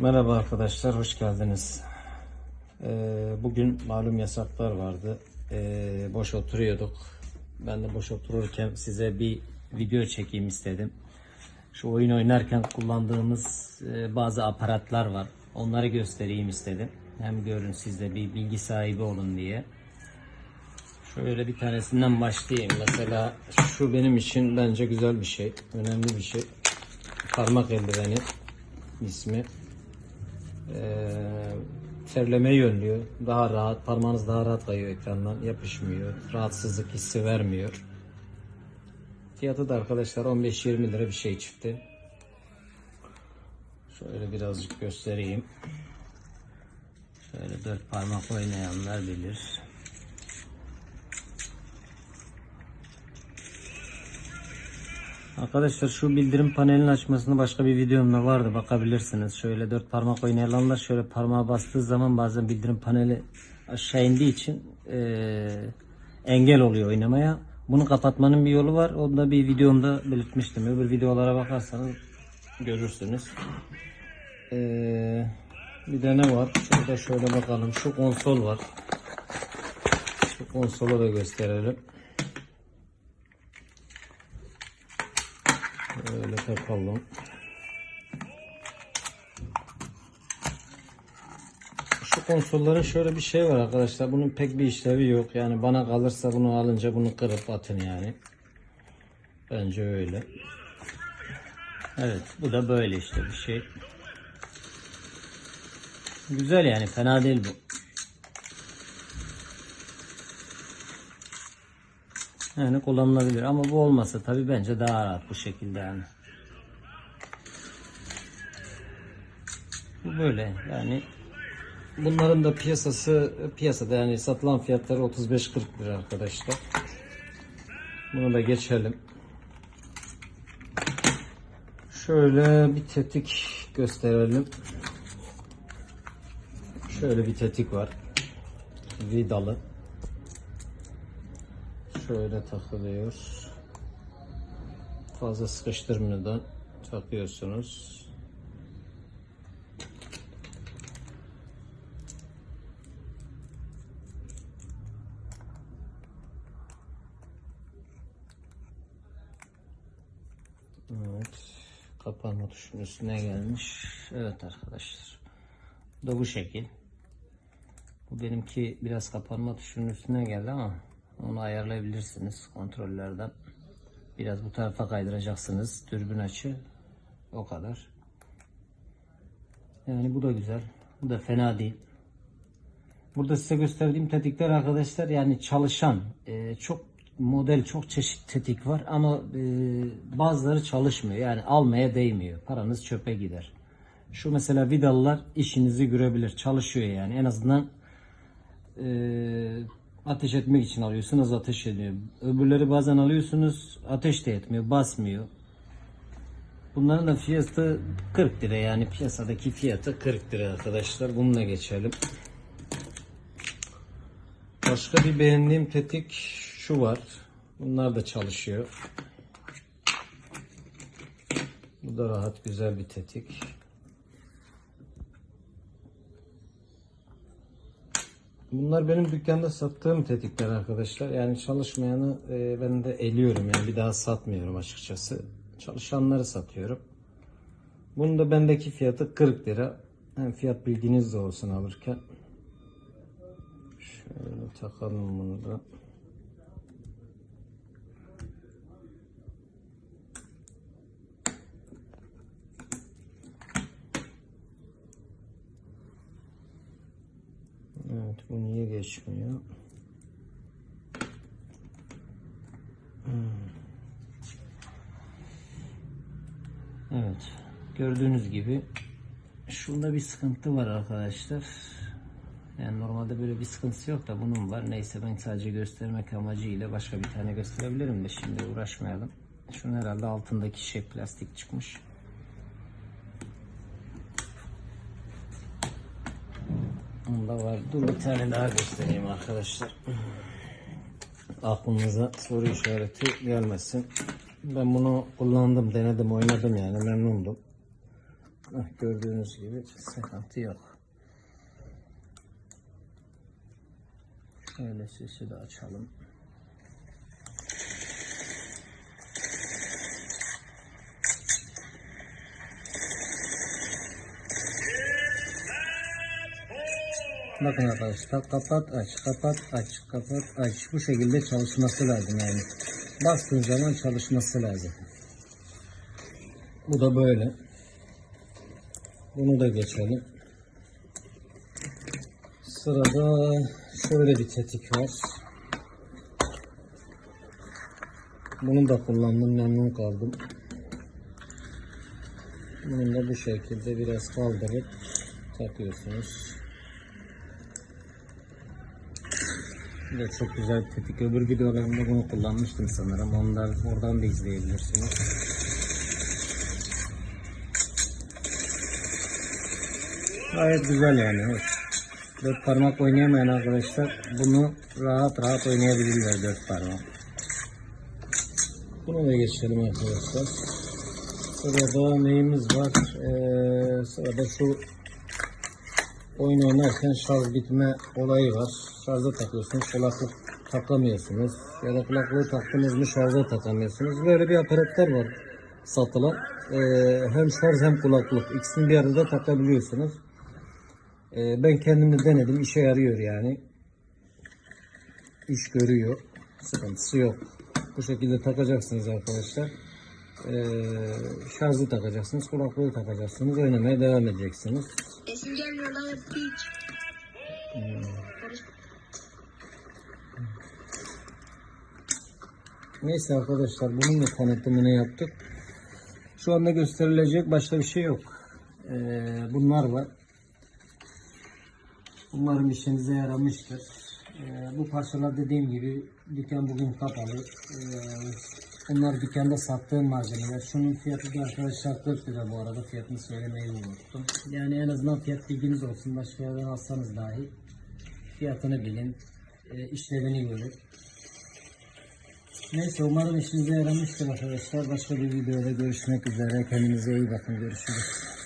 Merhaba arkadaşlar, hoş geldiniz. Ee, bugün malum yasaklar vardı. Ee, boş oturuyorduk. Ben de boş otururken size bir video çekeyim istedim. Şu oyun oynarken kullandığımız e, bazı aparatlar var. Onları göstereyim istedim. Hem görün siz de bir bilgi sahibi olun diye. Şöyle bir tanesinden başlayayım. Mesela şu benim için bence güzel bir şey. Önemli bir şey. Parmak eldiveni ismi. Ee, terlemeyi önlüyor. Daha rahat, parmağınız daha rahat kayıyor ekrandan. Yapışmıyor. Rahatsızlık hissi vermiyor. Fiyatı da arkadaşlar 15-20 lira bir şey çıktı. Şöyle birazcık göstereyim. Şöyle dört parmak oynayanlar bilir. Arkadaşlar şu bildirim panelini açmasını başka bir videomda vardı bakabilirsiniz. Şöyle dört parmak oynayanlar şöyle parmağa bastığı zaman bazen bildirim paneli aşağı indiği için eee, engel oluyor oynamaya. Bunu kapatmanın bir yolu var. Onu da bir videomda belirtmiştim. Öbür videolara bakarsanız görürsünüz. Eee, bir de ne var? Şurada şöyle bakalım. Şu konsol var. Şu konsolu da gösterelim. Öyle takalım. Şu konsolların şöyle bir şey var arkadaşlar. Bunun pek bir işlevi yok. Yani bana kalırsa bunu alınca bunu kırıp atın yani. Bence öyle. Evet bu da böyle işte bir şey. Güzel yani fena değil bu. Yani kullanılabilir ama bu olmasa tabi bence daha rahat bu şekilde yani. Bu böyle yani bunların da piyasası piyasada yani satılan fiyatları 35-40 lira arkadaşlar. Bunu da geçelim. Şöyle bir tetik gösterelim. Şöyle bir tetik var. Vidalı. Şöyle takılıyor. Fazla sıkıştırmadan takıyorsunuz. Evet. Kapanma tuşunun üstüne gelmiş. Evet arkadaşlar. Bu da bu şekil. Bu benimki biraz kapanma tuşunun üstüne geldi ama onu ayarlayabilirsiniz kontrollerden. Biraz bu tarafa kaydıracaksınız. Dürbün açı. O kadar. Yani bu da güzel. Bu da fena değil. Burada size gösterdiğim tetikler arkadaşlar yani çalışan e, çok model çok çeşit tetik var ama e, bazıları çalışmıyor. Yani almaya değmiyor. Paranız çöpe gider. Şu mesela vidalılar işinizi görebilir. Çalışıyor yani. En azından e, ateş etmek için alıyorsunuz ateş ediyor. Öbürleri bazen alıyorsunuz ateş de etmiyor, basmıyor. Bunların da fiyatı 40 lira yani piyasadaki fiyatı 40 lira arkadaşlar. Bununla geçelim. Başka bir beğendiğim tetik şu var. Bunlar da çalışıyor. Bu da rahat güzel bir tetik. Bunlar benim dükkanda sattığım tetikler arkadaşlar. Yani çalışmayanı e, ben de eliyorum yani bir daha satmıyorum açıkçası. Çalışanları satıyorum. Bunun da bendeki fiyatı 40 lira. Hem fiyat bilginiz de olsun alırken. Şöyle takalım bunu da. Evet bu niye geçmiyor? Hmm. Evet gördüğünüz gibi şunda bir sıkıntı var arkadaşlar. Yani normalde böyle bir sıkıntısı yok da bunun var. Neyse ben sadece göstermek amacıyla başka bir tane gösterebilirim de şimdi uğraşmayalım. Şunun herhalde altındaki şey plastik çıkmış. Onda var. Dur bir tane daha göstereyim arkadaşlar. Aklınıza soru işareti gelmesin. Ben bunu kullandım, denedim, oynadım yani memnundum. Heh, Gördüğünüz gibi sıkıntı yok. Şöyle sesi de açalım. Bakın arkadaşlar kapat aç kapat aç kapat aç bu şekilde çalışması lazım yani. Bastığın zaman çalışması lazım. Bu da böyle. Bunu da geçelim. Sırada şöyle bir tetik var. Bunu da kullandım memnun kaldım. Bunu da bu şekilde biraz kaldırıp takıyorsunuz. Bu çok güzel bir tetik. Öbür videolarımda bunu kullanmıştım sanırım. Onlar oradan da izleyebilirsiniz. Gayet güzel yani. Hoş. Dört parmak oynayamayan arkadaşlar bunu rahat rahat oynayabilirler dört parmak. Bunu da geçelim arkadaşlar. Sırada neyimiz var? Ee, sırada şu oyun oynarken şarj bitme olayı var. Şarja takıyorsunuz, kulaklık takamıyorsunuz. Ya da kulaklığı taktınız mı şarja takamıyorsunuz. Böyle bir aparatlar var satılan. Ee, hem şarj hem kulaklık. İkisini bir arada takabiliyorsunuz. Ee, ben kendim de denedim. işe yarıyor yani. İş görüyor. Sıkıntısı yok. Bu şekilde takacaksınız arkadaşlar. Ee, şarjı takacaksınız. Kulaklığı takacaksınız. Oynamaya devam edeceksiniz. Esim gelmiyor lan piç. Neyse arkadaşlar bunun da tanıtımını yaptık. Şu anda gösterilecek başka bir şey yok. Ee, bunlar var. Umarım işinize yaramıştır. Ee, bu parçalar dediğim gibi dükkan bugün kapalı. Ee, bunlar dükkanda sattığım malzemeler. Şunun fiyatı da arkadaşlar 40 lira bu arada fiyatını söylemeyi unuttum. Yani en azından fiyat bilginiz olsun. Başka yerden alsanız dahi fiyatını bilin. E, işlevini görün. Neyse umarım işinize yaramıştır arkadaşlar. Başka bir videoda görüşmek üzere. Kendinize iyi bakın. Görüşürüz.